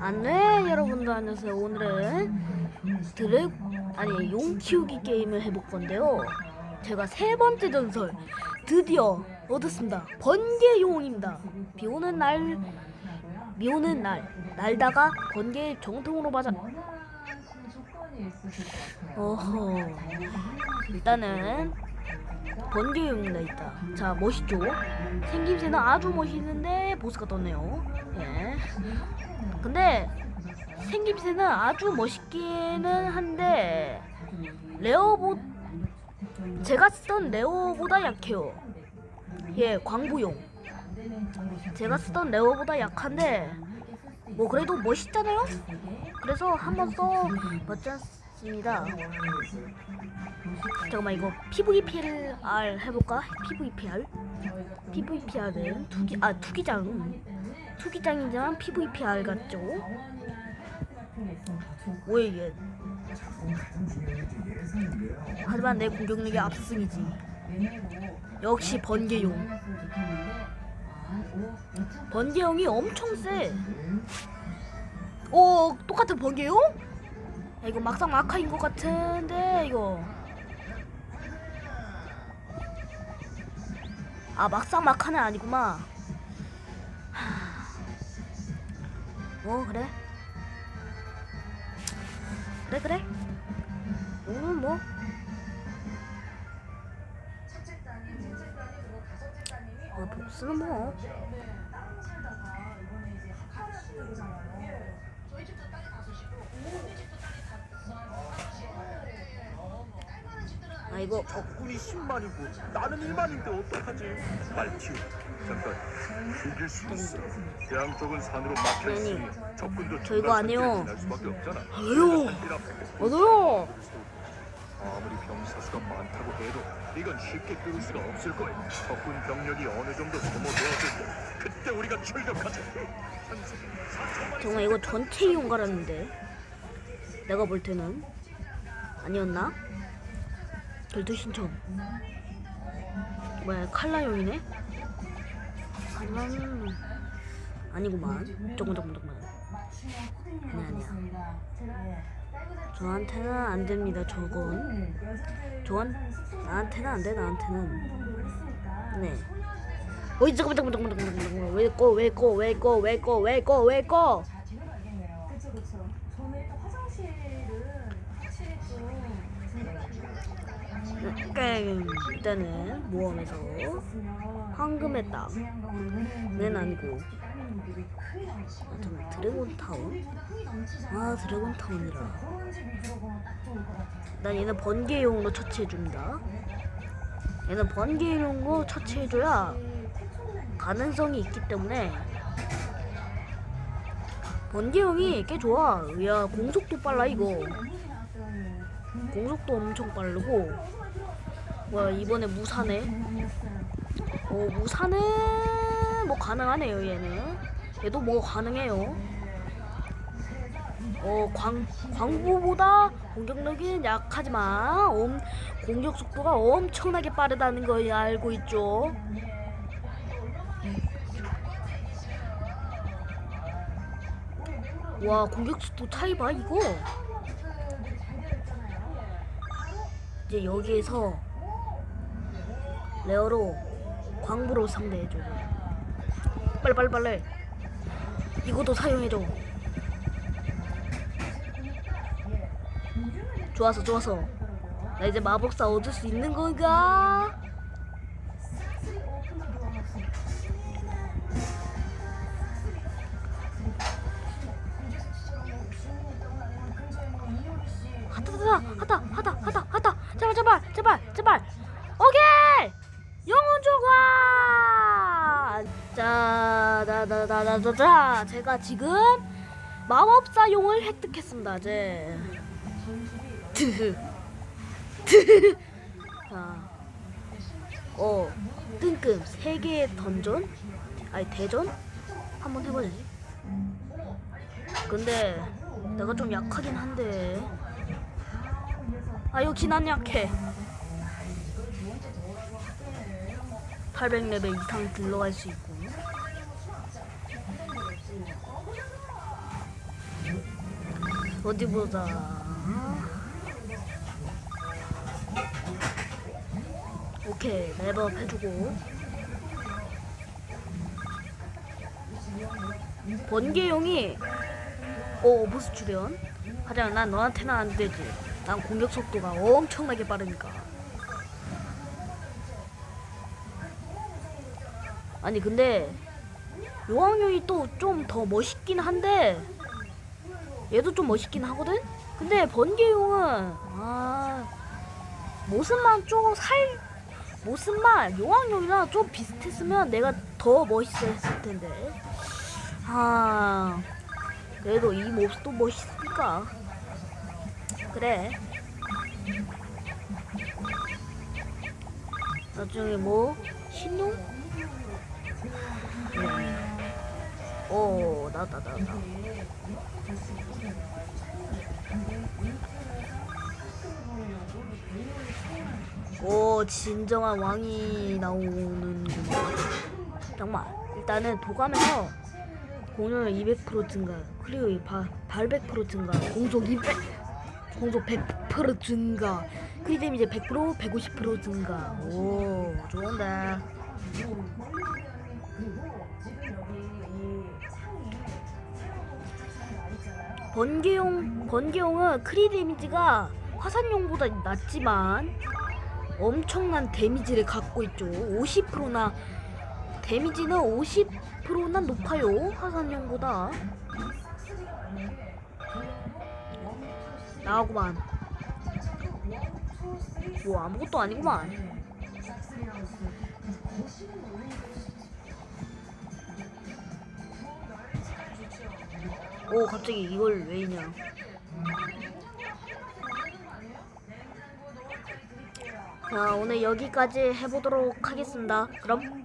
안네 여러분들 안녕하세요. 오늘은 드래 아니 용 키우기 게임을 해볼 건데요. 제가 세 번째 전설 드디어 얻었습니다. 번개용입니다. 비 오는 날 비 오는 날 날다가 번개 정통으로 맞아. 어허 일단은 번개용입니다 일단. 자 멋있죠? 생김새는 아주 멋있는데 보스가 떴네요. 예 근데 생김새는 아주 멋있기는 한데 레어보 제가 쓰던 레어보다 약해요. 예, 광부용. 제가 쓰던 레어보다 약한데 뭐 그래도 멋있잖아요. 그래서 한번 써봤지 않습니다. 잠깐만 이거 PVPR 해볼까? PVPR? PVPR은 투기 아 투기장 투기장이지만 PVPR 같죠? 뭐야 이게? 하지만 내 공격력이 압승이지. 역시 번개용. 번개용이 엄청 세. 오 똑같은 번개용? 야, 이거 막상 마카인 것 같은데 이거. 아 막상 마카는 아니구만. 어 그래? 그래 그래? 오늘 뭐? 어, 복수는 뭐 아, 이거 어, 적군이 10만이고 나는 1만인데 어떡하지? 말티오 잠깐. 죽일 수 있어. 양쪽은 산으로 막혀있으니 적군도 저 이거 안 해요. 날 수밖에 없잖아. 앞에 맞아요. 아무리 병사수가 많다고 해도 이건 쉽게 뚫을 수가 없을 거야. 적군 병력이 어느 정도 소모되었을 때 그때 우리가 출격하자. 정말 이거 전체 이용 가라는데? 내가 볼 때는? 아니었나? 결투 신청 뭐야 칼라용이네? 하지만 아니구만. 조금 조금 조금 아니 아니야. 저한테는 안 됩니다 저건. 저건 나한테는 안돼 나한테는. 네. 어이 잠깐만 잠깐만 잠깐만 잠깐만. 왜꺼 왜꺼 왜꺼 왜꺼 왜꺼 왜꺼왜꺼 그쵸 그쵸. 저는 일단 화장실은 확실히 좀깽 일단은 모험에서 황금의 땅는 아니고 아, 잠깐 드래곤 타운? 아 드래곤 타운이라. 난 얘는 번개용으로 처치해줍니다. 얘는 번개용으로 처치해줘야 가능성이 있기 때문에 번개용이 꽤 좋아. 야 공속도 빨라 이거. 공속도 엄청 빠르고 와 이번에 무사네? 어 무사는 뭐 가능하네요 얘는. 얘도 뭐 가능해요. 어 광, 광부보다 공격력이 약하지만 엄, 공격 속도가 엄청나게 빠르다는 걸 알고 있죠. 와 공격 속도 차이 봐 이거. 이제 여기에서 레어로 광부로 상대해줘. 빨리 빨리 빨리. 이것도 사용해줘. 좋았어 좋았어 나 이제 마법사 얻을 수 있는 건가? 하다 하다 하다 하다 하다. 제발 제발 제발 제발 오케이 영혼 조각 자자자자자자 제가 지금 마법사 용을 획득했습니다 제 자, 어 뜬금 세 개의 던전 아니 대전 한번 해봐야지 근데 내가 좀 약하긴 한데 아 역시 난 약해 800레벨 이상 들러갈 수 있고 어디 보자. 오케이 랩업 해주고. 번개용이 오 보스 출연. 하지만 난 너한테는 안 되지. 난 공격 속도가 엄청나게 빠르니까. 아니 근데 요왕용이 또 좀 더 멋있긴 한데 얘도 좀 멋있긴 하거든? 근데 번개용은 아 모습만 좀살 모습만 요왕용이랑 좀 비슷했으면 내가 더 멋있었을 텐데 아 그래도 이 모습도 멋있으니까 그래 나중에 뭐 신용? 네. 오 나다 나다. 오 진정한 왕이 나오는구만 정말 일단은 도감에서 공률 200% 증가 그리고 이 바, 발100% 증가 공속 200 공속 100% 증가. 그리고 이제 100% 150% 증가. 오 좋은데 번개용 번개용은 크리 데미지가 화산용보다 낮지만 엄청난 데미지를 갖고 있죠. 50%나 데미지는 50%나 높아요. 화산용보다. 나하구만. 뭐 아무것도 아니구만. 오 갑자기 이걸 왜 있냐? 자 오늘 여기까지 해보도록 하겠습니다. 그럼 뿅.